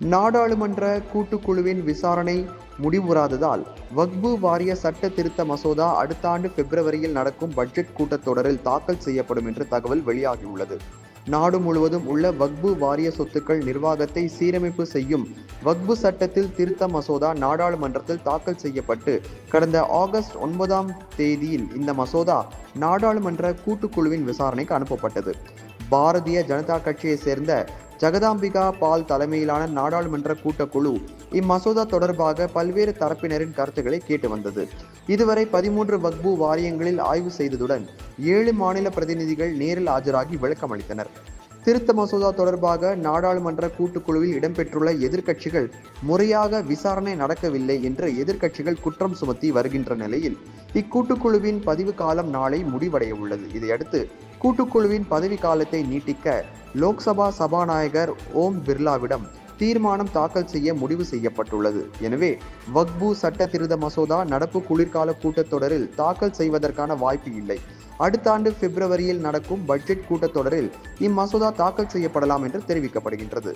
நாடாளுமன்ற கூட்டுக்குழுவின் விசாரணை முடிவுறாததால் வக்பு வாரிய சட்ட திருத்த மசோதா அடுத்த ஆண்டு பிப்ரவரியில் நடக்கும் பட்ஜெட் கூட்டத்தொடரில் தாக்கல் செய்யப்படும் என்று தகவல் வெளியாகியுள்ளது. நாடு முழுவதும் உள்ள வக்பு வாரிய சொத்துக்கள் நிர்வாகத்தை சீரமைப்பு செய்யும் வக்பு சட்டத்தில் திருத்த மசோதா நாடாளுமன்றத்தில் தாக்கல் செய்யப்பட்டு கடந்த ஆகஸ்ட் ஒன்பதாம் தேதியில் இந்த மசோதா நாடாளுமன்ற கூட்டுக்குழுவின் விசாரணைக்கு அனுப்பப்பட்டது. பாரதிய ஜனதா கட்சியை சேர்ந்த ஜெகதாம்பிகா பால் தலைமையிலான நாடாளுமன்ற கூட்டக்குழு இம்மசோதா தொடர்பாக பல்வேறு தரப்பினரின் கருத்துக்களை கேட்டு வந்தது. இதுவரை பதிமூன்று வக்பு வாரியங்களில் ஆய்வு செய்ததுடன் ஏழு மாநில பிரதிநிதிகள் நேரில் ஆஜராகி விளக்கம் அளித்தனர். திருத்த மசோதா தொடர்பாக நாடாளுமன்ற கூட்டுக்குழுவில் இடம்பெற்றுள்ள எதிர்க்கட்சிகள் முறையாக விசாரணை நடக்கவில்லை என்று எதிர்க்கட்சிகள் குற்றம் சுமத்தி வருகின்ற நிலையில் இக்கூட்டுக்குழுவின் பதிவு காலம் நாளை முடிவடைய உள்ளது இதையடுத்து கூட்டுக்குழுவின் பதவி காலத்தை நீட்டிக்க லோக்சபா சபாநாயகர் ஓம் பிர்லாவிடம் தீர்மானம் தாக்கல் செய்ய முடிவு செய்யப்பட்டுள்ளது. எனவே வக்பு சட்ட திருத்த மசோதா நடப்பு குளிர்கால கூட்டத்தொடரில் தாக்கல் செய்வதற்கான வாய்ப்பு இல்லை. அடுத்த ஆண்டு பிப்ரவரியில் நடக்கும் பட்ஜெட் கூட்டத்தொடரில் இம்மசோதா தாக்கல் செய்யப்படலாம் என்று தெரிவிக்கப்படுகின்றது.